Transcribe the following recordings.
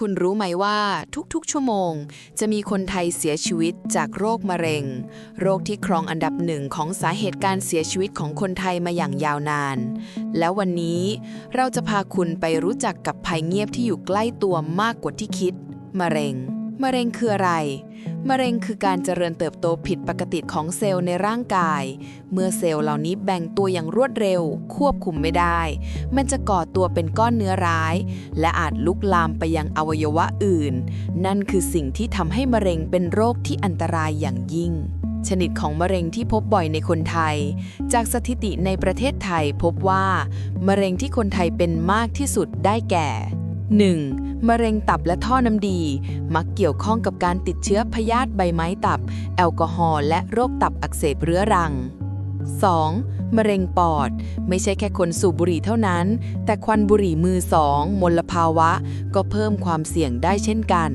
คุณรู้ไหมว่าทุกๆ ชั่วโมง จะมีคนไทยเสียชีวิตจากโรคมะเร็ง โรคที่ครองอันดับหนึ่งของสาเหตุการเสียชีวิตของคนไทยมาอย่างยาวนาน แล้ววันนี้เราจะพาคุณไปรู้จักกับภัยเงียบที่อยู่ใกล้ตัวมากกว่าที่คิด มะเร็ง มะเร็งคืออะไร มะเร็งคือการเจริญเติบโตผิดปกติของเซลล์ในร่างกาย เมื่อเซลล์เหล่านี้แบ่งตัวอย่างรวดเร็ว ควบคุมไม่ได้ มันจะก่อตัวเป็นก้อนเนื้อร้าย และอาจลุกลามไปยังอวัยวะอื่น นั่นคือสิ่งที่ทำให้มะเร็งเป็นโรคที่อันตรายอย่างยิ่งชนิดของมะเร็งที่พบบ่อยในคนไทย จากสถิติในประเทศไทยพบว่า มะเร็งที่คนไทยเป็นมากที่สุดได้แก่ 1. มะเร็งตับและท่อน้ำดี มักเกี่ยวข้องกับการติดเชื้อพยาธิใบไม้ตับ แอลกอฮอล์และโรคตับอักเสบเรื้อรัง 2. มะเร็งปอด ไม่ใช่แค่คนสูบบุหรี่เท่านั้น แต่ควันบุหรี่มือสองมลภาวะ ก็เพิ่มความเสี่ยงได้เช่นกัน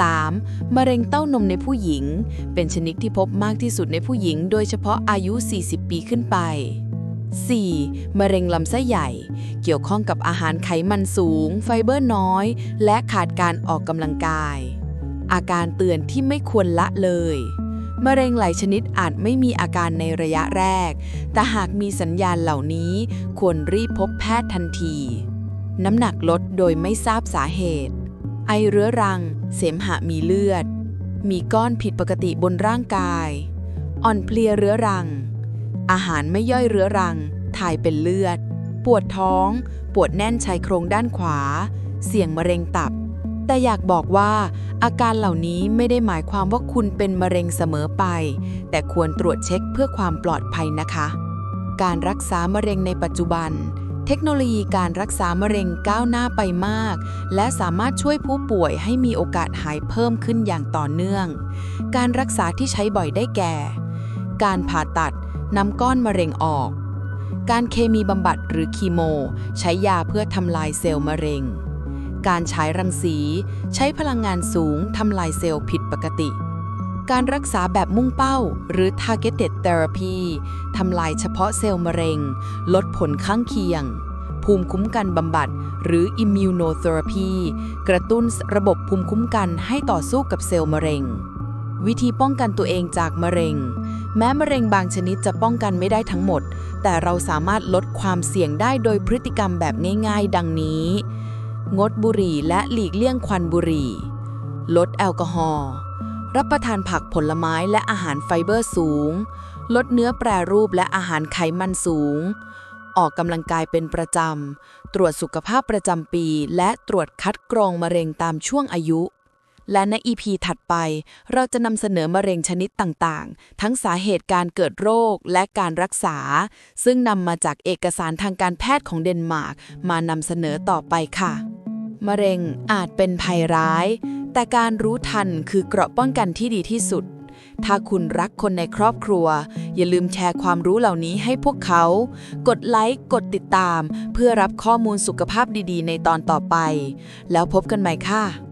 3. มะเร็งเต้านมในผู้หญิง เป็นชนิดที่พบมากที่สุดในผู้หญิง โดยเฉพาะอายุ 40 ปีขึ้นไป 4. มะเร็งลำไส้ใหญ่ เกี่ยวข้องกับอาหารไขมันสูง ไฟเบอร์น้อย และขาดการออกกำลังกาย อาการเตือนที่ไม่ควรละเลย มะเร็งหลายชนิดอาจไม่มีอาการในระยะแรก แต่หากมีสัญญาณเหล่านี้ ควรรีบพบแพทย์ทันที น้ำหนักลดโดยไม่ทราบสาเหตุ ไอเรื้อรัง เสมหะมีเลือด มีก้อนผิดปกติบนร่างกาย อ่อนเพลียเรื้อรัง อาหารไม่ย่อยเรื้อรัง ถ่ายเป็นเลือด ปวดท้อง ปวดแน่นชายโครงด้านขวา เสี่ยงมะเร็งตับ แต่อยากบอกว่า อาการเหล่านี้ไม่ได้หมายความว่าคุณเป็นมะเร็งเสมอไป แต่ควรตรวจเช็คเพื่อความปลอดภัยนะคะ การรักษามะเร็งในปัจจุบันเทคโนโลยีการรักษามะเร็งก้าวหน้าไปมาก และสามารถช่วยผู้ป่วยให้มีโอกาสหายเพิ่มขึ้นอย่างต่อเนื่อง การรักษาที่ใช้บ่อยได้แก่ การผ่าตัดนำก้อนมะเร็งออก การเคมีบำบัดหรือคีโม ใช้ยาเพื่อทำลายเซลล์มะเร็ง การฉายรังสี ใช้พลังงานสูงทำลายเซลล์ผิดปกติ การรักษาแบบมุ่งเป้า หรือ targeted therapy ทำลายเฉพาะเซลล์มะเร็ง ลดผลข้างเคียง ภูมิคุ้มกันบำบัด หรือ immunotherapy กระตุ้นระบบภูมิคุ้มกันให้ต่อสู้กับเซลล์มะเร็ง วิธีป้องกันตัวเองจากมะเร็ง แม้มะเร็งบางชนิดจะป้องกันไม่ได้ทั้งหมด แต่เราสามารถลดความเสี่ยงได้โดยพฤติกรรมแบบง่าย ๆ ดังนี้ งดบุหรี่และหลีกเลี่ยงควันบุหรี่ ลดแอลกอฮอล์ รับประทานผักผลไม้และอาหารไฟเบอร์สูง ลดเนื้อแปรรูปและอาหารไขมันสูง ออกกำลังกายเป็นประจำ ตรวจสุขภาพประจำปี และตรวจคัดกรองมะเร็งตามช่วงอายุ และใน EP ถัดไป เราจะนำเสนอมะเร็งชนิดต่างๆ ทั้งสาเหตุการเกิดโรคและการรักษา ซึ่งนำมาจากเอกสารทางการแพทย์ของเดนมาร์กมานำเสนอต่อไปค่ะ มะเร็งอาจเป็นภัยร้าย แต่การรู้ทันคือเกราะป้องกันที่ดีที่สุด ถ้าคุณรักคนในครอบครัว อย่าลืมแชร์ความรู้เหล่านี้ให้พวกเขา กดไลค์ กดติดตาม เพื่อรับข้อมูลสุขภาพดีๆ ในตอนต่อไป แล้วพบกันใหม่ค่ะ